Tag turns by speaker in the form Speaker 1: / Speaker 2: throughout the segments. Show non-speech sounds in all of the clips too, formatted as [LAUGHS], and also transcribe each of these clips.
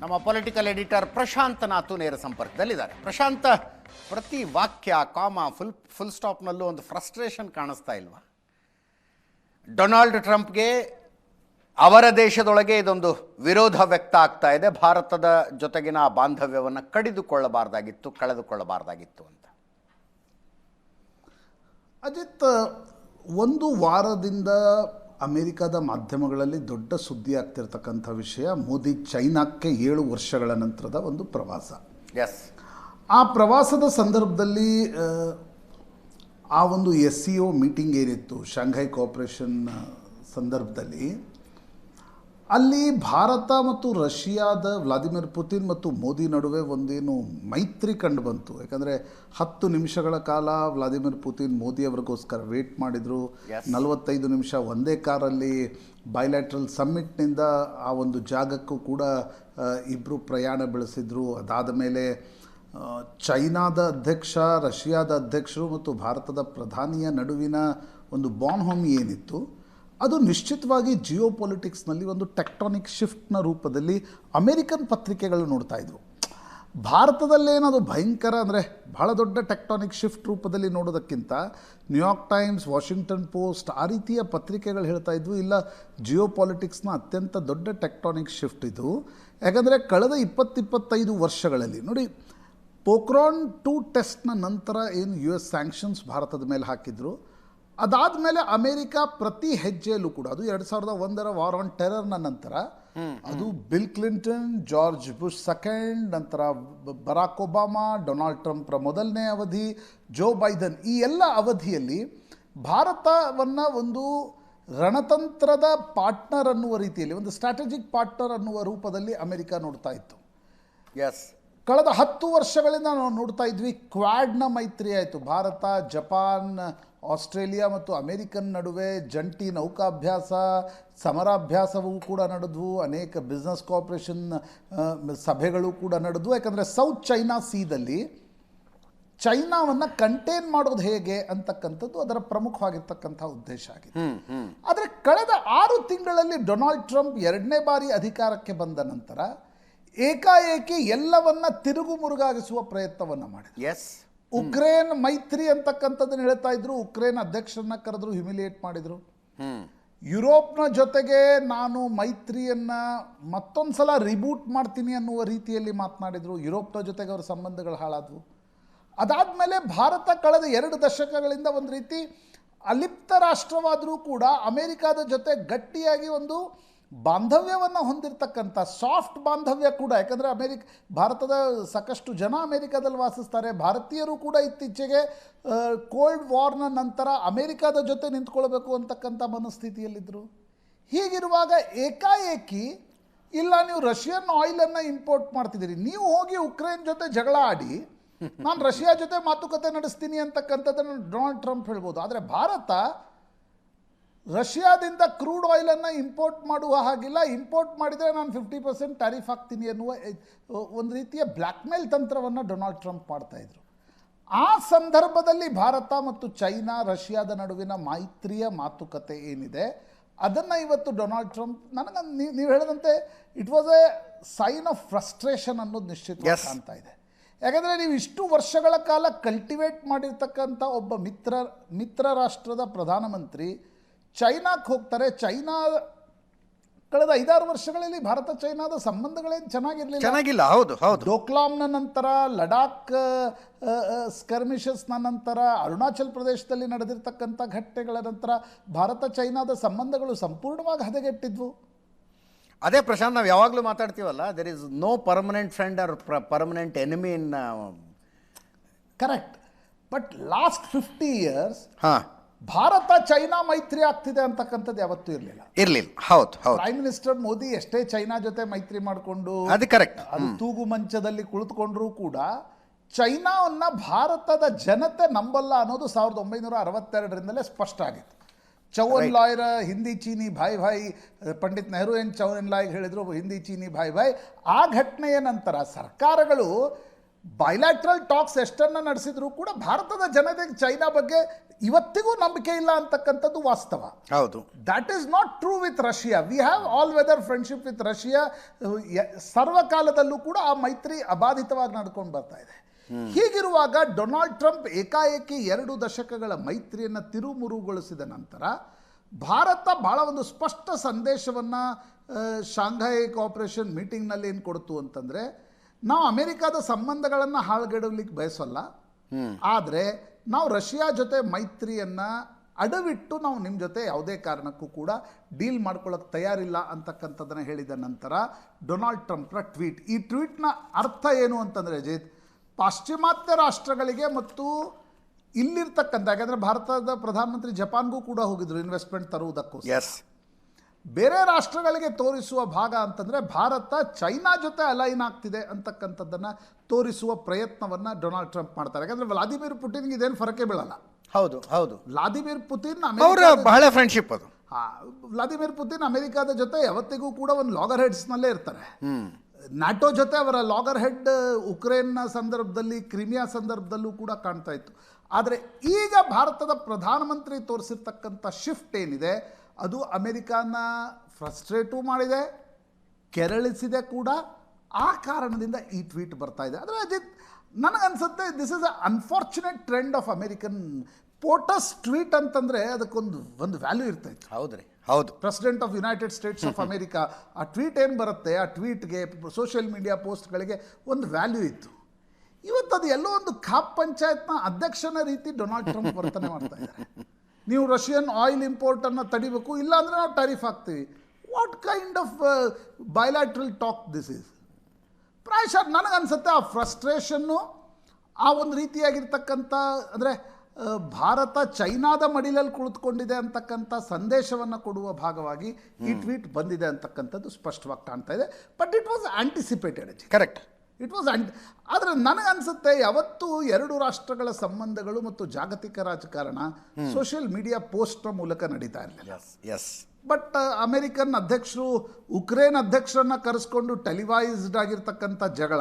Speaker 1: ನಮ್ಮ political editor Prashant ನಾತು ನೇರ ಸಂಪರ್ಕದಲ್ಲಿದ್ದಾರೆ. ಪ್ರಶಾಂತ್, ಪ್ರತಿ ವಾಕ್ಯ ಕಾಮ ಫುಲ್ ಫುಲ್ ಸ್ಟಾಪ್ನಲ್ಲೂ ಒಂದು ಫ್ರಸ್ಟ್ರೇಷನ್ ಕಾಣಿಸ್ತಾ ಇಲ್ವಾ? ಡೊನಾಲ್ಡ್ ಟ್ರಂಪ್ಗೆ ಅವರ ದೇಶದೊಳಗೆ ಇದೊಂದು ವಿರೋಧ ವ್ಯಕ್ತ ಆಗ್ತಾ ಇದೆ. ಭಾರತದ ಜೊತೆಗಿನ ಬಾಂಧವ್ಯವನ್ನು ಕಡಿದುಕೊಳ್ಳಬಾರ್ದಾಗಿತ್ತು, ಕಳೆದುಕೊಳ್ಳಬಾರ್ದಾಗಿತ್ತು ಅಂತ.
Speaker 2: ಅಜಿತ್, ಒಂದು ವಾರದಿಂದ ಅಮೆರಿಕದ ಮಾಧ್ಯಮಗಳಲ್ಲಿ ದೊಡ್ಡ ಸುದ್ದಿ ಆಗ್ತಿರ್ತಕ್ಕಂಥ ವಿಷಯ ಮೋದಿ ಚೈನಾಕ್ಕೆ ಏಳು ವರ್ಷಗಳ ನಂತರದ ಒಂದು ಪ್ರವಾಸ.
Speaker 1: ಎಸ್
Speaker 2: ಆ ಪ್ರವಾಸದ ಸಂದರ್ಭದಲ್ಲಿ ಆ, ಒಂದು ಎಸ್ ಸಿ ಒ ಮೀಟಿಂಗ್ ಏನಿತ್ತು ಶಾಂಘೈ ಕೋಆಪರೇಷನ್ ಸಂದರ್ಭದಲ್ಲಿ ಅಲ್ಲಿ ಭಾರತ ಮತ್ತು ರಷ್ಯಾದ ವ್ಲಾದಿಮಿರ್ ಪುತಿನ್ ಮತ್ತು ಮೋದಿ ನಡುವೆ ಒಂದೇನು ಮೈತ್ರಿ ಕಂಡು ಬಂತು. ಯಾಕಂದರೆ ಹತ್ತು ನಿಮಿಷಗಳ ಕಾಲ ವ್ಲಾದಿಮಿರ್ ಪುತಿನ್ ಮೋದಿ ಅವರಿಗೋಸ್ಕರ ವೇಟ್ ಮಾಡಿದರು. ನಲವತ್ತೈದು ನಿಮಿಷ ಒಂದೇ ಕಾರಲ್ಲಿ ಬೈಲ್ಯಾಟ್ರಲ್ ಸಮ್ಮಿಟ್ನಿಂದ ಆ ಒಂದು ಜಾಗಕ್ಕೂ ಕೂಡ ಇಬ್ಬರು ಪ್ರಯಾಣ ಬೆಳೆಸಿದರು. ಅದಾದ ಮೇಲೆ ಚೈನಾದ ಅಧ್ಯಕ್ಷ ರಷ್ಯಾದ ಅಧ್ಯಕ್ಷರು ಮತ್ತು ಭಾರತದ ಪ್ರಧಾನಿಯ ನಡುವಿನ ಒಂದು ಬಾನ್ಹೋಮಿ ಏನಿತ್ತು ಅದು ನಿಶ್ಚಿತವಾಗಿ ಜಿಯೋ ಪೊಲಿಟಿಕ್ಸ್ನಲ್ಲಿ ಒಂದು ಟೆಕ್ಟಾನಿಕ್ ಶಿಫ್ಟ್ನ ರೂಪದಲ್ಲಿ ಅಮೇರಿಕನ್ ಪತ್ರಿಕೆಗಳು ನೋಡ್ತಾ ಭಾರತದಲ್ಲೇನದು ಭಯಂಕರ ಅಂದರೆ ಬಹಳ ದೊಡ್ಡ ಟೆಕ್ಟಾನಿಕ್ ಶಿಫ್ಟ್ ರೂಪದಲ್ಲಿ ನೋಡೋದಕ್ಕಿಂತ New York Times, Washington Post ಆ ರೀತಿಯ ಪತ್ರಿಕೆಗಳು ಹೇಳ್ತಾ ಇದ್ವು. ಇಲ್ಲ ಜಿಯೋ ಪಾಲಿಟಿಕ್ಸ್ನ ಅತ್ಯಂತ ದೊಡ್ಡ ಟೆಕ್ಟಾನಿಕ್ ಶಿಫ್ಟ್ ಇದು. ಯಾಕಂದರೆ ಕಳೆದ ಇಪ್ಪತ್ತಿಪ್ಪತ್ತೈದು ವರ್ಷಗಳಲ್ಲಿ, ನೋಡಿ ಪೋಕ್ರಾನ್ ಟೂ ಟೆಸ್ಟ್ನ ನಂತರ ಏನು ಯು ಎಸ್ ಸ್ಯಾಂಕ್ಷನ್ಸ್ ಭಾರತದ ಮೇಲೆ ಹಾಕಿದ್ರು. ಅದಾದಮೇಲೆ ಅಮೆರಿಕ ಪ್ರತಿ ಹೆಜ್ಜೆಯಲ್ಲೂ ಕೂಡ ಅದು ಎರಡು ಸಾವಿರದ ಒಂದರ ವಾರ್ ಆನ್ ಟೆರರ್ನ ನಂತರ ಅದು Bill Clinton George Bush second ನಂತರ ಬರಾಕ್ ಒಬಾಮಾ ಡೊನಾಲ್ಡ್ ಟ್ರಂಪ್ರ ಮೊದಲನೇ ಅವಧಿ ಜೋ ಬೈಡನ್ ಈ ಎಲ್ಲ ಅವಧಿಯಲ್ಲಿ ಭಾರತವನ್ನು ಒಂದು ರಣತಂತ್ರದ ಪಾರ್ಟ್ನರ್ ಅನ್ನುವ ರೀತಿಯಲ್ಲಿ ಒಂದು ಸ್ಟ್ರಾಟಜಿಕ್ ಪಾರ್ಟ್ನರ್ ಅನ್ನುವ ರೂಪದಲ್ಲಿ ಅಮೆರಿಕ ನೋಡ್ತಾ ಇತ್ತು.
Speaker 1: ಎಸ್
Speaker 2: ಕಳೆದ ಹತ್ತು ವರ್ಷಗಳಿಂದ ನಾವು ನೋಡ್ತಾ ಇದ್ವಿ ಕ್ವಾಡ್ನ ಮೈತ್ರಿ ಆಯಿತು. ಭಾರತ ಜಪಾನ್ ಆಸ್ಟ್ರೇಲಿಯಾ ಮತ್ತು ಅಮೇರಿಕನ್ ನಡುವೆ ಜಂಟಿ ನೌಕಾಭ್ಯಾಸ ಸಮರಾಭ್ಯಾಸವೂ ಕೂಡ ನಡೆದ್ವು. ಅನೇಕ ಬಿಸ್ನೆಸ್ ಕೋಆಪರೇಷನ್ ಸಭೆಗಳು ಕೂಡ ನಡೆದ್ವು. ಯಾಕಂದರೆ ಸೌತ್ ಚೈನಾ ಸೀದಲ್ಲಿ ಚೈನಾವನ್ನು ಕಂಟೈನ್ ಮಾಡೋದು ಹೇಗೆ ಅಂತಕ್ಕಂಥದ್ದು ಅದರ ಪ್ರಮುಖವಾಗಿರ್ತಕ್ಕಂಥ ಉದ್ದೇಶ ಆಗಿದೆ. ಆದರೆ ಕಳೆದ ಆರು ತಿಂಗಳಲ್ಲಿ ಡೊನಾಲ್ಡ್ ಟ್ರಂಪ್ ಎರಡನೇ ಬಾರಿ ಅಧಿಕಾರಕ್ಕೆ ಬಂದ ನಂತರ ಏಕಾಏಕಿ ಎಲ್ಲವನ್ನ ತಿರುಗು ಮುರುಗಾಗಿಸುವ ಪ್ರಯತ್ನವನ್ನು ಮಾಡಿದೆ.
Speaker 1: ಎಸ್
Speaker 2: ಉಕ್ರೇನ್ ಮೈತ್ರಿ ಅಂತಕ್ಕಂಥದ್ದನ್ನು ಹೇಳ್ತಾ ಇದ್ರು. ಉಕ್ರೇನ್ ಅಧ್ಯಕ್ಷರನ್ನ ಕರೆದ್ರು ಹ್ಯುಮಿಲಿಯೇಟ್ ಮಾಡಿದ್ರು. ಯುರೋಪ್ನ ಜೊತೆಗೆ ನಾನು ಮೈತ್ರಿಯನ್ನ ಮತ್ತೊಂದು ಸಲ ರಿಬೂಟ್ ಮಾಡ್ತೀನಿ ಅನ್ನುವ ರೀತಿಯಲ್ಲಿ ಮಾತನಾಡಿದರು. ಯುರೋಪ್ನ ಜೊತೆಗೆ ಅವರ ಸಂಬಂಧಗಳು ಹಾಳಾದವು. ಅದಾದಮೇಲೆ ಭಾರತ ಕಳೆದ ಎರಡು ದಶಕಗಳಿಂದ ಒಂದು ರೀತಿ ಅಲಿಪ್ತ ರಾಷ್ಟ್ರವಾದರೂ ಕೂಡ ಅಮೆರಿಕಾದ ಜೊತೆ ಗಟ್ಟಿಯಾಗಿ ಒಂದು ಬಾಂಧವ್ಯವನ್ನು ಹೊಂದಿರತಕ್ಕಂಥ ಸಾಫ್ಟ್ ಬಾಂಧವ್ಯ ಕೂಡ, ಯಾಕಂದರೆ ಅಮೇರಿಕ, ಭಾರತದ ಸಾಕಷ್ಟು ಜನ ಅಮೇರಿಕಾದಲ್ಲಿ ವಾಸಿಸ್ತಾರೆ. ಭಾರತೀಯರು ಕೂಡ ಇತ್ತೀಚೆಗೆ ಕೋಲ್ಡ್ ವಾರ್ನ ನಂತರ ಅಮೇರಿಕಾದ ಜೊತೆ ನಿಂತ್ಕೊಳ್ಬೇಕು ಅಂತಕ್ಕಂಥ ಮನಸ್ಥಿತಿಯಲ್ಲಿದ್ದರು ಹೀಗಿರುವಾಗ ಏಕಾಏಕಿ, ಇಲ್ಲ ನೀವು ರಷ್ಯನ್ ಆಯಿಲನ್ನು ಇಂಪೋರ್ಟ್ ಮಾಡ್ತಿದ್ದೀರಿ, ನೀವು ಹೋಗಿ ಉಕ್ರೇನ್ ಜೊತೆ ಜಗಳ ಆಡಿ, ನಾನು ರಷ್ಯಾ ಜೊತೆ ಮಾತುಕತೆ ನಡೆಸ್ತೀನಿ ಅಂತಕ್ಕಂಥದ್ದನ್ನು ಡೊನಾಲ್ಡ್ ಟ್ರಂಪ್ ಹೇಳ್ಬೋದು. ಆದರೆ ಭಾರತ ರಷ್ಯಾದಿಂದ ಕ್ರೂಡ್ ಆಯಿಲನ್ನು ಇಂಪೋರ್ಟ್ ಮಾಡುವ ಹಾಗಿಲ್ಲ. ಇಂಪೋರ್ಟ್ ಮಾಡಿದರೆ ನಾನು ಫಿಫ್ಟಿ ಪರ್ಸೆಂಟ್ ಟ್ಯಾರಿಫ್ ಹಾಕ್ತೀನಿ ಅನ್ನುವ ಒಂದು ರೀತಿಯ ಬ್ಲ್ಯಾಕ್ಮೇಲ್ ತಂತ್ರವನ್ನು ಡೊನಾಲ್ಡ್ ಟ್ರಂಪ್ ಮಾಡ್ತಾಯಿದ್ರು ಆ ಸಂದರ್ಭದಲ್ಲಿ ಭಾರತ ಮತ್ತು ಚೈನಾ ರಷ್ಯಾದ ನಡುವಿನ ಮೈತ್ರಿಯ ಮಾತುಕತೆ ಏನಿದೆ ಅದನ್ನು ಇವತ್ತು ಡೊನಾಲ್ಡ್ ಟ್ರಂಪ್ ನನಗೆ ನೀವು ಹೇಳಿದಂತೆ it was a sign of frustration ಅನ್ನೋದು ನಿಶ್ಚಿತವಾಗಿ
Speaker 1: Yes.
Speaker 2: ಕಾಣ್ತಾ ಇದೆ. ಯಾಕಂದರೆ ನೀವು ಇಷ್ಟು ವರ್ಷಗಳ ಕಾಲ ಕಲ್ಟಿವೇಟ್ ಮಾಡಿರ್ತಕ್ಕಂಥ ಒಬ್ಬ ಮಿತ್ರ ಮಿತ್ರ ರಾಷ್ಟ್ರದ ಪ್ರಧಾನಮಂತ್ರಿ ಚೈನಾಕ್ಕೆ ಹೋಗ್ತಾರೆ. ಚೈನಾ ಕಳೆದ ಐದಾರು ವರ್ಷಗಳಲ್ಲಿ ಭಾರತ ಚೈನಾದ ಸಂಬಂಧಗಳೇ ಚೆನ್ನಾಗಿರಲಿಲ್ಲ.
Speaker 1: ಚೆನ್ನಾಗಿಲ್ಲ ಹೌದು ಹೌದು.
Speaker 2: ಡೋಕ್ಲಾಮ್ನ ನಂತರ ಲಡಾಖ್ ಸ್ಕರ್ಮಿಷಸ್ನ ನಂತರ ಅರುಣಾಚಲ್ ಪ್ರದೇಶದಲ್ಲಿ ನಡೆದಿರ್ತಕ್ಕಂಥ ಘಟನೆಗಳ ನಂತರ ಭಾರತ ಚೈನಾದ ಸಂಬಂಧಗಳು ಸಂಪೂರ್ಣವಾಗಿ ಹದಗೆಟ್ಟಿದ್ವು.
Speaker 1: ಅದೇ ಪ್ರಶಾಂತ್ ನಾವು ಯಾವಾಗಲೂ ಮಾತಾಡ್ತೀವಲ್ಲ there is no permanent friend or permanent enemy in
Speaker 2: correct but last fifty years
Speaker 1: ಹಾಂ.
Speaker 2: ಭಾರತ ಚೈನಾ ಮೈತ್ರಿ ಆಗ್ತಿದೆ ಅಂತಕ್ಕಂಥದ್ದು ಯಾವತ್ತೂ ಇರಲಿಲ್ಲ.
Speaker 1: ಇರಲಿಲ್ಲ. ಹೌದು ಹೌದು.
Speaker 2: ಪ್ರೈಮ್ ಮಿನಿಸ್ಟರ್ ಮೋದಿ ಎಷ್ಟೇ ಚೈನಾ ಜೊತೆ ಮೈತ್ರಿ ಮಾಡಿಕೊಂಡು
Speaker 1: ಅದು ಕರೆಕ್ಟ್
Speaker 2: ಅದು ತೂಗು ಮಂಚದಲ್ಲಿ ಕುಳಿತುಕೊಂಡ್ರೂ ಕೂಡ ಚೈನಾವನ್ನ ಭಾರತದ ಜನತೆ ನಂಬಲ್ಲ ಅನ್ನೋದು ಸಾವಿರದ ಒಂಬೈನೂರ ಅರವತ್ತೆರಡರಿಂದಲೇ ಸ್ಪಷ್ಟ ಆಗಿತ್ತು. ಚೌನ್ ಲಾಯ್ರ ಹಿಂದಿ ಚೀನಿ ಭಾಯ್ ಭಾಯ್ ಪಂಡಿತ್ ನೆಹರು ಏನು ಚೌನ್ ಲಾಯ್ ಹೇಳಿದ್ರು ಹಿಂದಿ ಚೀನಿ ಭಾಯ್ ಭಾಯ್. ಆ ಘಟನೆಯ ನಂತರ ಸರ್ಕಾರಗಳು ಬೈಲ್ಯಾಟ್ರಲ್ ಟಾಕ್ಸ್ ಎಷ್ಟನ್ನು ನಡೆಸಿದ್ರು ಕೂಡ ಭಾರತದ ಜನತೆಗೆ ಚೈನಾ ಬಗ್ಗೆ ಇವತ್ತಿಗೂ ನಂಬಿಕೆ ಇಲ್ಲ ಅಂತಕ್ಕಂಥದ್ದು ವಾಸ್ತವ.
Speaker 1: ಹೌದು.
Speaker 2: That is not true with Russia we have all weather friendship with Russia ಸರ್ವಕಾಲದಲ್ಲೂ ಕೂಡ ಆ ಮೈತ್ರಿ ಅಬಾಧಿತವಾಗಿ ನಡ್ಕೊಂಡು ಬರ್ತಾ ಇದೆ. ಹೀಗಿರುವಾಗ ಡೊನಾಲ್ಡ್ ಟ್ರಂಪ್ ಏಕಾಏಕಿ ಎರಡು ದಶಕಗಳ ಮೈತ್ರಿಯನ್ನು ತಿರುಮುರುಗೊಳಿಸಿದ ನಂತರ ಭಾರತ ಬಹಳ ಒಂದು ಸ್ಪಷ್ಟ ಸಂದೇಶವನ್ನು ಶಾಂಘೈ ಕೋಆಪರೇಷನ್ ಮೀಟಿಂಗ್ನಲ್ಲಿ ಏನು ಕೊಡ್ತು ಅಂತಂದರೆ ನಾವು ಅಮೆರಿಕದ ಸಂಬಂಧಗಳನ್ನು ಹಾಳುಗೆಡಲಿಕ್ಕೆ ಬಯಸಲ್ಲ. ಆದರೆ ನಾವು ರಷ್ಯಾ ಜೊತೆ ಮೈತ್ರಿಯನ್ನು ಅಡವಿಟ್ಟು ನಾವು ನಿಮ್ಮ ಜೊತೆ ಯಾವುದೇ ಕಾರಣಕ್ಕೂ ಕೂಡ ಡೀಲ್ ಮಾಡ್ಕೊಳ್ಳೋಕೆ ತಯಾರಿಲ್ಲ ಅಂತಕ್ಕಂಥದ್ದನ್ನು ಹೇಳಿದ ನಂತರ ಡೊನಾಲ್ಡ್ ಟ್ರಂಪ್ರ ಟ್ವೀಟ್. ಈ ಟ್ವೀಟ್ನ ಅರ್ಥ ಏನು ಅಂತಂದರೆ ಅಜಿತ್ ಪಾಶ್ಚಿಮಾತ್ಯ ರಾಷ್ಟ್ರಗಳಿಗೆ ಮತ್ತು ಇಲ್ಲಿರ್ತಕ್ಕಂಥ ಯಾಕಂದರೆ ಭಾರತದ ಪ್ರಧಾನಮಂತ್ರಿ ಜಪಾನ್ಗೂ ಕೂಡ ಹೋಗಿದ್ರು ಇನ್ವೆಸ್ಟ್ಮೆಂಟ್ ತರುವುದಕ್ಕೋಸ್ಕರ.
Speaker 1: ಎಸ್
Speaker 2: ಬೇರೆ ರಾಷ್ಟ್ರಗಳಿಗೆ ತೋರಿಸುವ ಭಾಗ ಅಂತಂದರೆ ಭಾರತ ಚೈನಾ ಜೊತೆ ಅಲೈನ್ ಆಗ್ತಿದೆ ಅಂತಕ್ಕಂಥದ್ದನ್ನು ತೋರಿಸುವ ಪ್ರಯತ್ನವನ್ನು ಡೊನಾಲ್ಡ್ ಟ್ರಂಪ್ ಮಾಡ್ತಾರೆ. ಯಾಕಂದರೆ ವ್ಲಾದಿಮಿರ್ ಪುಟಿನ್ಗೆ ಇದೇನು ಫರಕೆ ಬೀಳಲ್ಲ.
Speaker 1: ಹೌದು ಹೌದು.
Speaker 2: ವ್ಲಾದಿಮಿರ್ ಪುತಿನ್
Speaker 1: ಅವರ ಬಹಳ ಫ್ರೆಂಡ್ಶಿಪ್ ಅದು.
Speaker 2: ವ್ಲಾದಿಮಿರ್ ಪುತಿನ್ ಅಮೆರಿಕಾದ ಜೊತೆ ಯಾವತ್ತಿಗೂ ಕೂಡ ಒಂದು ಲಾಗರ್ ಹೆಡ್ಸ್ನಲ್ಲೇ ಇರ್ತಾರೆ ನ್ಯಾಟೋ ಜೊತೆ ಅವರ ಲಾಗರ್ ಹೆಡ್ ಉಕ್ರೇನ್ನ ಸಂದರ್ಭದಲ್ಲಿ ಕ್ರಿಮಿಯಾ ಸಂದರ್ಭದಲ್ಲೂ ಕೂಡ ಕಾಣ್ತಾ ಇತ್ತು. ಆದರೆ ಈಗ ಭಾರತದ ಪ್ರಧಾನಮಂತ್ರಿ ತೋರಿಸಿರ್ತಕ್ಕಂಥ ಶಿಫ್ಟ್ ಏನಿದೆ ಅದು ಅಮೆರಿಕಾನ ಫ್ರಸ್ಟ್ರೇಟು ಮಾಡಿದೆ ಕೆರಳಿಸಿದೆ ಕೂಡ. ಆ ಕಾರಣದಿಂದ ಈ ಟ್ವೀಟ್ ಬರ್ತಾ ಇದೆ. ಆದರೆ ಅಜಿತ್ ನನಗನ್ಸುತ್ತೆ this is a unfortunate trend of American POTUS tweet ಅಂತಂದರೆ ಅದಕ್ಕೊಂದು ಒಂದು ವ್ಯಾಲ್ಯೂ ಇರ್ತೈತೆ
Speaker 1: ಹೌದ್ರಿ ಹೌದು
Speaker 2: president of United States of America ಆ ಟ್ವೀಟ್ ಏನು ಬರುತ್ತೆ? ಆ ಟ್ವೀಟ್ಗೆ ಸೋಷಿಯಲ್ ಮೀಡಿಯಾ ಪೋಸ್ಟ್ಗಳಿಗೆ ಒಂದು ವ್ಯಾಲ್ಯೂ ಇತ್ತು. ಇವತ್ತು ಅದು ಎಲ್ಲೋ ಒಂದು ಖಾಪ್ ಪಂಚಾಯತ್ನ ಅಧ್ಯಕ್ಷನ ರೀತಿ ಡೊನಾಲ್ಡ್ ಟ್ರಂಪ್ ವರ್ತನೆ ಮಾಡ್ತಾ ಇದ್ದಾರೆ. [LAUGHS] ನೀವು ರಷ್ಯನ್ ಆಯಿಲ್ ಇಂಪೋರ್ಟನ್ನು ತಡಿಬೇಕು ಇಲ್ಲ ಅಂದರೆ ನಾವು ಟಾರಿಫ್ ಹಾಕ್ತೀವಿ. What kind of bilateral talk this is ಪ್ರಾಯಶಃ ನನಗನ್ಸುತ್ತೆ ಆ ಫ್ರಸ್ಟ್ರೇಷನ್ನು ಆ ಒಂದು ರೀತಿಯಾಗಿರ್ತಕ್ಕಂಥ ಅಂದರೆ ಭಾರತ ಚೈನಾದ ಮಡಿಲಲ್ಲಿ ಕುಳಿತುಕೊಂಡಿದೆ ಅಂತಕ್ಕಂಥ ಸಂದೇಶವನ್ನು ಕೊಡುವ ಭಾಗವಾಗಿ ಈ ಟ್ವೀಟ್ ಬಂದಿದೆ ಅಂತಕ್ಕಂಥದ್ದು ಸ್ಪಷ್ಟವಾಗಿ ಕಾಣ್ತಾ ಇದೆ. But it was anticipated
Speaker 1: correct
Speaker 2: it was and ಆದರೆ ನನಗನ್ಸುತ್ತೆ ಯಾವತ್ತೂ ಎರಡು ರಾಷ್ಟ್ರಗಳ ಸಂಬಂಧಗಳು ಮತ್ತು ಜಾಗತಿಕ ರಾಜಕಾರಣ ಸೋಷಿಯಲ್ ಮೀಡಿಯಾ ಪೋಸ್ಟ್ನ ಮೂಲಕ ನಡೀತಾ ಇರಲಿಲ್ಲ.
Speaker 1: ಎಸ್ ಎಸ್
Speaker 2: ಬಟ್ ಅಮೆರಿಕನ್ ಅಧ್ಯಕ್ಷರು ಉಕ್ರೇನ್ ಅಧ್ಯಕ್ಷರನ್ನ ಕರೆಸ್ಕೊಂಡು ಟೆಲಿವೈಸ್ಡ್ ಆಗಿರ್ತಕ್ಕಂಥ ಜಗಳ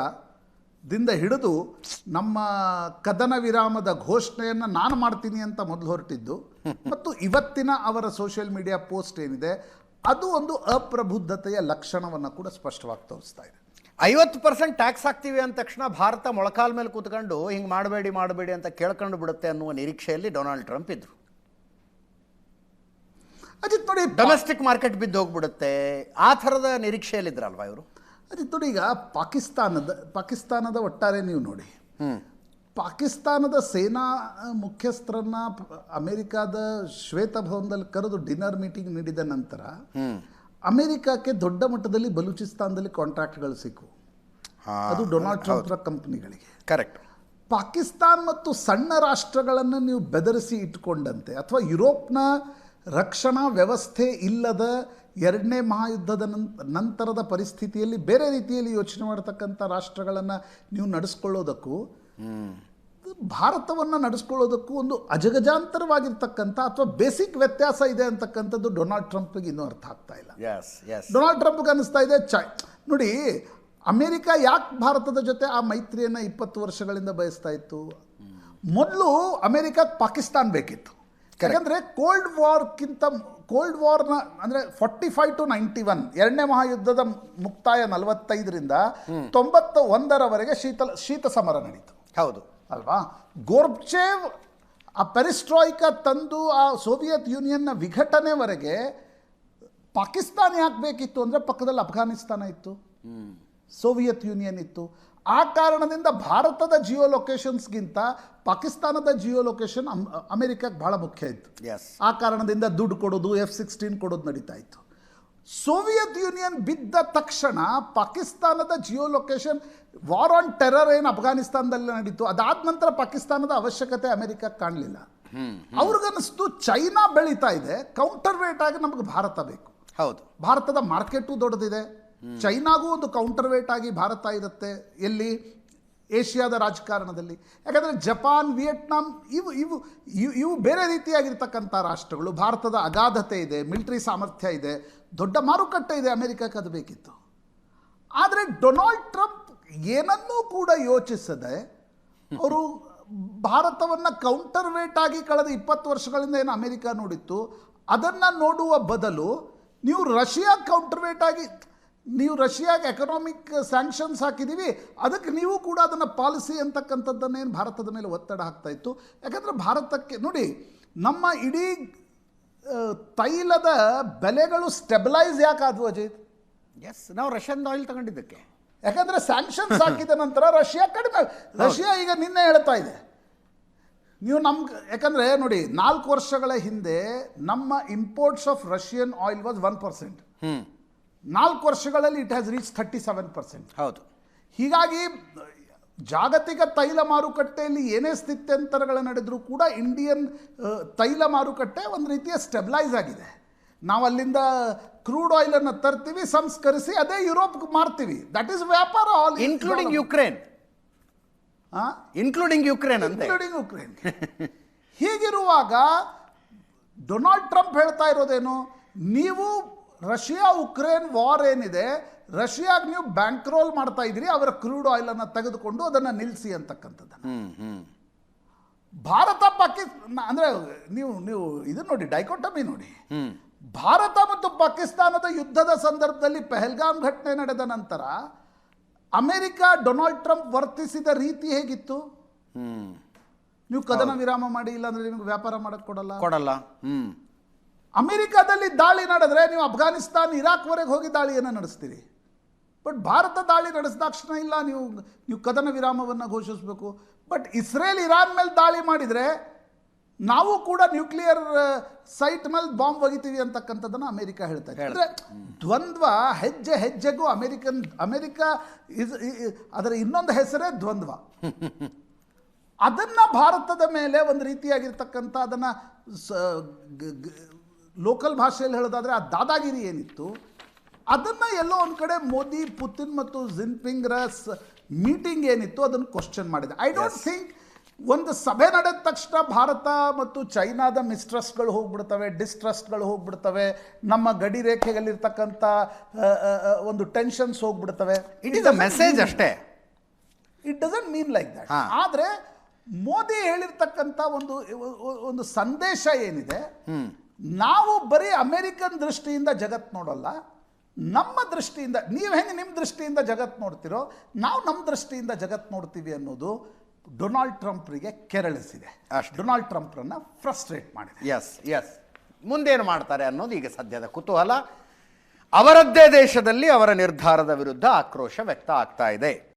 Speaker 2: ದಿಂದ ಹಿಡಿದು ನಮ್ಮ ಕದನ ವಿರಾಮದ ಘೋಷಣೆಯನ್ನು ನಾನು ಮಾಡ್ತೀನಿ ಅಂತ ಮೊದಲು ಹೊರಟಿದ್ದು. [LAUGHS] ಮತ್ತು ಇವತ್ತಿನ ಅವರ ಸೋಷಿಯಲ್ ಮೀಡಿಯಾ ಪೋಸ್ಟ್ ಏನಿದೆ ಅದು ಒಂದು ಅಪ್ರಬುದ್ಧತೆಯ ಲಕ್ಷಣವನ್ನು ಕೂಡ ಸ್ಪಷ್ಟವಾಗಿ ತೋರಿಸ್ತಾ ಇದೆ.
Speaker 1: ಐವತ್ತು ಪರ್ಸೆಂಟ್ ಟ್ಯಾಕ್ಸ್ ಹಾಕ್ತೀವಿ ಅಂದ ತಕ್ಷಣ ಭಾರತ ಮೊಳಕಾಲ ಮೇಲೆ ಕೂತ್ಕೊಂಡು ಹಿಂಗೆ ಮಾಡಬೇಡಿ ಮಾಡಬೇಡಿ ಅಂತ ಕೇಳ್ಕೊಂಡು ಬಿಡುತ್ತೆ ಅನ್ನುವ ನಿರೀಕ್ಷೆಯಲ್ಲಿ ಡೊನಾಲ್ಡ್ ಟ್ರಂಪ್ ಇದ್ರು.
Speaker 2: ಅಜಿತ್ ನೋಡಿ
Speaker 1: ಡೊಮೆಸ್ಟಿಕ್ ಮಾರ್ಕೆಟ್ ಬಿದ್ದು ಹೋಗ್ಬಿಡುತ್ತೆ. ಆ ಥರದ ನಿರೀಕ್ಷೆಯಲ್ಲಿದ್ರಲ್ವಾ ಇವರು?
Speaker 2: ಅಜಿತ್ ನೋಡಿ ಈಗ ಪಾಕಿಸ್ತಾನದ ಪಾಕಿಸ್ತಾನದ ಒಟ್ಟಾರೆ ನೀವು ನೋಡಿ. ಪಾಕಿಸ್ತಾನದ ಸೇನಾ ಮುಖ್ಯಸ್ಥರನ್ನ ಅಮೆರಿಕಾದ ಶ್ವೇತಭವನದಲ್ಲಿ ಕರೆದು ಡಿನ್ನರ್ ಮೀಟಿಂಗ್ ನೀಡಿದ ನಂತರ ಅಮೆರಿಕಕ್ಕೆ ದೊಡ್ಡ ಮಟ್ಟದಲ್ಲಿ ಬಲೂಚಿಸ್ತಾನದಲ್ಲಿ ಕಾಂಟ್ರಾಕ್ಟ್ಗಳು ಸಿಕ್ಕು. ಅದು ಡೊನಾಲ್ಡ್ ಟ್ರಂಪ್ರ ಕಂಪ್ನಿಗಳಿಗೆ.
Speaker 1: ಕರೆಕ್ಟ್.
Speaker 2: ಪಾಕಿಸ್ತಾನ್ ಮತ್ತು ಸಣ್ಣ ರಾಷ್ಟ್ರಗಳನ್ನು ನೀವು ಬೆದರಿಸಿ ಇಟ್ಕೊಂಡಂತೆ ಅಥವಾ ಯುರೋಪ್ನ ರಕ್ಷಣಾ ವ್ಯವಸ್ಥೆ ಇಲ್ಲದ ಎರಡನೇ ಮಹಾಯುದ್ಧದ ನಂತರದ ಪರಿಸ್ಥಿತಿಯಲ್ಲಿ ಬೇರೆ ರೀತಿಯಲ್ಲಿ ಯೋಚನೆ ಮಾಡತಕ್ಕಂಥ ರಾಷ್ಟ್ರಗಳನ್ನು ನೀವು ನಡೆಸ್ಕೊಳ್ಳೋದಕ್ಕೂ ಭಾರತವನ್ನು ನಡೆಸ್ಕೊಳ್ಳೋದಕ್ಕೂ ಒಂದು ಅಜಗಜಾಂತರವಾಗಿರ್ತಕ್ಕಂಥ ಅಥವಾ ಬೇಸಿಕ್ ವ್ಯತ್ಯಾಸ ಇದೆ ಅಂತಕ್ಕಂಥದ್ದು ಡೊನಾಲ್ಡ್ ಟ್ರಂಪ್ಗೆ ಇನ್ನೂ ಅರ್ಥ ಆಗ್ತಾ ಇಲ್ಲ. ಡೊನಾಲ್ಡ್ ಟ್ರಂಪ್ಗೆ ಅನ್ನಿಸ್ತಾ ಇದೆ ಚೈ ನೋಡಿ ಅಮೇರಿಕ ಯಾಕೆ ಭಾರತದ ಜೊತೆ ಆ ಮೈತ್ರಿಯನ್ನು ಇಪ್ಪತ್ತು ವರ್ಷಗಳಿಂದ ಬಯಸ್ತಾ ಇತ್ತು? ಮೊದಲು ಅಮೇರಿಕಾಗೆ ಪಾಕಿಸ್ತಾನ್ ಬೇಕಿತ್ತು. ಯಾಕಂದರೆ ಕೋಲ್ಡ್ ವಾರ್ಕ್ಕಿಂತ ಕೋಲ್ಡ್ ವಾರ್ನ ಅಂದರೆ forty five to ninety one ಎರಡನೇ ಮಹಾಯುದ್ಧದ ಮುಕ್ತಾಯ ನಲವತ್ತೈದರಿಂದ ತೊಂಬತ್ತ ಒಂದರವರೆಗೆ ಶೀತ ಶೀತ ಸಮರ ನಡೀತು.
Speaker 1: ಹೌದು.
Speaker 2: ಅಲ್ವಾ? ಗೋರ್ಬ್ಚೇವ್ ಆ ಪೆರಿಸ್ಟ್ರಾಯ್ಕ ತಂದು ಆ ಸೋವಿಯತ್ ಯೂನಿಯನ್ನ ವಿಘಟನೆವರೆಗೆ ಪಾಕಿಸ್ತಾನ ಯಾಕೆ ಬೇಕಿತ್ತು ಅಂದರೆ ಪಕ್ಕದಲ್ಲಿ ಅಫ್ಘಾನಿಸ್ತಾನ ಇತ್ತು. ಸೋವಿಯತ್ ಯೂನಿಯನ್ ಇತ್ತು. ಆ ಕಾರಣದಿಂದ ಭಾರತದ ಜಿಯೋ ಲೊಕೇಶನ್ಸ್ಗಿಂತ ಪಾಕಿಸ್ತಾನದ ಜಿಯೋ ಲೊಕೇಶನ್ ಅಮೆರಿಕಕ್ಕೆ ಭಾಳ ಮುಖ್ಯ ಇತ್ತು.
Speaker 1: ಎಸ್
Speaker 2: ಆ ಕಾರಣದಿಂದ ದುಡ್ಡು ಕೊಡೋದು ಎಫ್ ಸಿಕ್ಸ್ಟೀನ್ ಕೊಡೋದು ನಡೀತಾ ಇತ್ತು. ಸೋವಿಯತ್ ಯೂನಿಯನ್ ಬಿದ್ದ ತಕ್ಷಣ ಪಾಕಿಸ್ತಾನದ geo location war on terror ಏನು ಅಫ್ಘಾನಿಸ್ತಾನದಲ್ಲಿ ನಡೀತು ಅದಾದ ನಂತರ ಪಾಕಿಸ್ತಾನದ ಅವಶ್ಯಕತೆ ಅಮೆರಿಕಕ್ಕೆ ಕಾಣಲಿಲ್ಲ. ಅವ್ರಿಗನ್ನಿಸ್ತು ಚೈನಾ ಬೆಳೀತಾ ಇದೆ ಕೌಂಟರ್ ವೇಟ್ ಆಗಿ ನಮಗೆ ಭಾರತ ಬೇಕು.
Speaker 1: ಹೌದು.
Speaker 2: ಭಾರತದ ಮಾರ್ಕೆಟು ದೊಡ್ಡದಿದೆ. ಚೈನಾಗೂ ಒಂದು ಕೌಂಟರ್ ವೇಟ್ ಆಗಿ ಭಾರತ ಇರುತ್ತೆ. ಎಲ್ಲಿ? ಏಷ್ಯಾದ ರಾಜಕಾರಣದಲ್ಲಿ. ಯಾಕಂದರೆ ಜಪಾನ್, ವಿಯೆಟ್ನಾಂ ಇವು ಇವು ಇವು ಬೇರೆ ರೀತಿಯಾಗಿರ್ತಕ್ಕಂಥ ರಾಷ್ಟ್ರಗಳು. ಭಾರತದ ಅಗಾಧತೆ ಇದೆ, ಮಿಲಿಟರಿ ಸಾಮರ್ಥ್ಯ ಇದೆ, ದೊಡ್ಡ ಮಾರುಕಟ್ಟೆ ಇದೆ ಅಮೆರಿಕಕ್ಕೆ ಅದು ಬೇಕಿತ್ತು. ಆದರೆ ಡೊನಾಲ್ಡ್ ಟ್ರಂಪ್ ಏನನ್ನೂ ಕೂಡ ಯೋಚಿಸದೆ ಅವರು ಭಾರತವನ್ನು ಕೌಂಟರ್ ವೇಟ್ ಆಗಿ ಕಳೆದ ಇಪ್ಪತ್ತು ವರ್ಷಗಳಿಂದ ಏನು ಅಮೆರಿಕ ನೋಡಿತ್ತು, ಅದನ್ನು ನೋಡುವ ಬದಲು ನೀವು ರಷ್ಯಾ ಕೌಂಟರ್ ವೇಟ್ ಆಗಿ ನೀವು ರಷ್ಯಾಗೆ ಎಕನಾಮಿಕ್ ಸ್ಯಾಂಕ್ಷನ್ಸ್ ಹಾಕಿದ್ದೀವಿ ಅದಕ್ಕೆ ನೀವು ಕೂಡ ಅದನ್ನು ಪಾಲಿಸಿ ಅಂತಕ್ಕಂಥದ್ದನ್ನೇನು ಭಾರತದ ಮೇಲೆ ಒತ್ತಡ ಹಾಕ್ತಾ ಇತ್ತು? ಯಾಕಂದರೆ ಭಾರತಕ್ಕೆ ನೋಡಿ ನಮ್ಮ ಇಡೀ ತೈಲದ ಬೆಲೆಗಳು ಸ್ಟೆಬಿಲೈಸ್ ಯಾಕಾದವು ಅಜಿತ್?
Speaker 1: ಎಸ್ ನಾವು ರಷ್ಯನ್ ಆಯಿಲ್ ತಗೊಂಡಿದ್ದಕ್ಕೆ.
Speaker 2: ಯಾಕಂದ್ರೆ ಸ್ಯಾಂಕ್ಷನ್ಸ್ ಹಾಕಿದ ನಂತರ ರಷ್ಯಾ ಕಡಿಮೆ. ರಷ್ಯಾ ಈಗ ನಿನ್ನೆ ಹೇಳ್ತಾ ಇದೆ. ನೀವು ನಮ್ಗೆ ಯಾಕಂದ್ರೆ ನೋಡಿ ನಾಲ್ಕು ವರ್ಷಗಳ ಹಿಂದೆ ನಮ್ಮ imports of Russian oil was one percent ನಾಲ್ಕು ವರ್ಷಗಳಲ್ಲಿ it has reach thirty seven percent
Speaker 1: ಹೌದು.
Speaker 2: ಹೀಗಾಗಿ ಜಾಗತಿಕ ತೈಲ ಮಾರುಕಟ್ಟೆಯಲ್ಲಿ ಏನೇ ಸ್ಥಿತ್ಯಂತರಗಳು ನಡೆದರೂ ಕೂಡ ಇಂಡಿಯನ್ ತೈಲ ಮಾರುಕಟ್ಟೆ ಒಂದು ರೀತಿಯ ಸ್ಟೆಬಿಲೈಸ್ ಆಗಿದೆ. ನಾವು ಅಲ್ಲಿಂದ ಕ್ರೂಡ್ ಆಯಿಲನ್ನು ತರ್ತೀವಿ ಸಂಸ್ಕರಿಸಿ ಅದೇ ಯುರೋಪ್ಗೆ ಮಾರ್ತೀವಿ. ದಟ್ ಈಸ್ ವ್ಯಾಪಾರ all
Speaker 1: including Ukraine including Ukraine
Speaker 2: including Ukraine ಹೀಗಿರುವಾಗ ಡೊನಾಲ್ಡ್ ಟ್ರಂಪ್ ಹೇಳ್ತಾ ಇರೋದೇನು? ನೀವು ರಷ್ಯಾ ಉಕ್ರೇನ್ ವಾರ್ ಏನಿದೆ ರಷ್ಯಾಗೆ ನೀವು ಬ್ಯಾಂಕ್ ರೋಲ್ ಮಾಡ್ತಾ ಇದ್ದೀರಿ ಅವರ ಕ್ರೂಡ್ ಆಯಿಲ್ ಅನ್ನು ತೆಗೆದುಕೊಂಡು ಅದನ್ನು ನಿಲ್ಲಿಸಿ ಅಂತಕ್ಕಂಥದ್ದನ್ನು. ಭಾರತ ಪಾಕಿಸ್ತಾನ ಅಂದರೆ ನೀವು ನೀವು ಇದು ನೋಡಿ ಡೈಕೋಟಮಿ ನೋಡಿ. ಭಾರತ ಮತ್ತು ಪಾಕಿಸ್ತಾನದ ಯುದ್ಧದ ಸಂದರ್ಭದಲ್ಲಿ ಪೆಹಲ್ಗಾಮ್ ಘಟನೆ ನಡೆದ ನಂತರ ಅಮೆರಿಕ ಡೊನಾಲ್ಡ್ ಟ್ರಂಪ್ ವರ್ತಿಸಿದ ರೀತಿ ಹೇಗಿತ್ತು? ನೀವು ಕದನ ವಿರಾಮ ಮಾಡಿ ಇಲ್ಲಾಂದ್ರೆ ನಿಮಗೆ ವ್ಯಾಪಾರ ಮಾಡಕ್ ಕೊಡಲ್ಲ?
Speaker 1: ಕೊಡಲ್ಲ.
Speaker 2: ಅಮೆರಿಕಾದಲ್ಲಿ ದಾಳಿ ನಡೆದ್ರೆ ನೀವು ಅಫ್ಘಾನಿಸ್ತಾನ್ ಇರಾಕ್ವರೆಗೆ ಹೋಗಿ ದಾಳಿಯನ್ನು ನಡೆಸ್ತೀರಿ. ಬಟ್ ಭಾರತ ದಾಳಿ ನಡೆಸಿದಾಕ್ಷಣ ಇಲ್ಲ ನೀವು ನೀವು ಕದನ ವಿರಾಮವನ್ನು ಘೋಷಿಸಬೇಕು. ಬಟ್ ಇಸ್ರೇಲ್ ಇರಾನ್ ಮೇಲೆ ದಾಳಿ ಮಾಡಿದರೆ ನಾವು ಕೂಡ ನ್ಯೂಕ್ಲಿಯರ್ ಸೈಟ್ ಮೇಲೆ ಬಾಂಬ್ ಒಗಿತೀವಿ ಅಂತಕ್ಕಂಥದ್ದನ್ನು ಅಮೆರಿಕ ಹೇಳ್ತಾ ಇದೆ. ಅಂದರೆ ದ್ವಂದ್ವ ಹೆಜ್ಜೆ ಹೆಜ್ಜೆಗೂ ಅಮೆರಿಕನ್ ಅಮೆರಿಕ ಇಸ್ ಅದರ ಇನ್ನೊಂದು ಹೆಸರೇ ದ್ವಂದ್ವ. ಅದನ್ನು ಭಾರತದ ಮೇಲೆ ಒಂದು ರೀತಿಯಾಗಿರ್ತಕ್ಕಂಥ ಅದನ್ನು ಲೋಕಲ್ ಭಾಷೆಯಲ್ಲಿ ಹೇಳೋದಾದರೆ ಆ ದಾದಾಗಿರಿ ಏನಿತ್ತು ಅದನ್ನು ಎಲ್ಲೋ ಒಂದು ಕಡೆ ಮೋದಿ ಪುತಿನ್ ಮತ್ತು ಜಿನ್ಪಿಂಗ್ರ ಮೀಟಿಂಗ್ ಏನಿತ್ತು ಅದನ್ನು ಕ್ವಶನ್ ಮಾಡಿದೆ. ಐ ಡೋಂಟ್ ಥಿಂಕ್ ಒಂದು ಸಭೆ ನಡೆದ ತಕ್ಷಣ ಭಾರತ ಮತ್ತು ಚೈನಾದ ಮಿಸ್ಟ್ರಸ್ಟ್ಗಳು ಹೋಗ್ಬಿಡ್ತವೆ ಡಿಸ್ಟ್ರಸ್ಟ್ಗಳು ಹೋಗ್ಬಿಡ್ತವೆ ನಮ್ಮ ಗಡಿ ಆ, ಒಂದು ಟೆನ್ಷನ್ಸ್ ಹೋಗ್ಬಿಡ್ತವೆ.
Speaker 1: ಇಟ್ ಇಸ್ ಅ ಮೆಸೇಜ್ ಅಷ್ಟೇ.
Speaker 2: It doesn't mean like that. ಆದರೆ ಮೋದಿ ಹೇಳಿರ್ತಕ್ಕಂಥ ಒಂದು ಒಂದು ಸಂದೇಶ ಏನಿದೆ ನಾವು ಬರೀ ಅಮೇರಿಕನ್ ದೃಷ್ಟಿಯಿಂದ ಜಗತ್ತು ನೋಡಲ್ಲ ನಮ್ಮ ದೃಷ್ಟಿಯಿಂದ ನೀವು ಹೆಂಗೆ ನಿಮ್ಮ ದೃಷ್ಟಿಯಿಂದ ಜಗತ್ತು ನೋಡ್ತಿರೋ ನಾವು ನಮ್ಮ ದೃಷ್ಟಿಯಿಂದ ಜಗತ್ತು ನೋಡ್ತೀವಿ ಅನ್ನೋದು ಡೊನಾಲ್ಡ್ ಟ್ರಂಪ್ರಿಗೆ ಕೆರಳಿಸಿದೆ.
Speaker 1: ಅಷ್ಟು.
Speaker 2: ಡೊನಾಲ್ಡ್ ಟ್ರಂಪ್ರನ್ನ ಫ್ರಸ್ಟ್ರೇಟ್ ಮಾಡಿದೆ.
Speaker 1: ಎಸ್ ಎಸ್ ಮುಂದೇನು ಮಾಡ್ತಾರೆ ಅನ್ನೋದು ಈಗ ಸದ್ಯದ ಕುತೂಹಲ. ಅವರದ್ದೇ ದೇಶದಲ್ಲಿ ಅವರ ನಿರ್ಧಾರದ ವಿರುದ್ಧ ಆಕ್ರೋಶ ವ್ಯಕ್ತ ಆಗ್ತಾ ಇದೆ.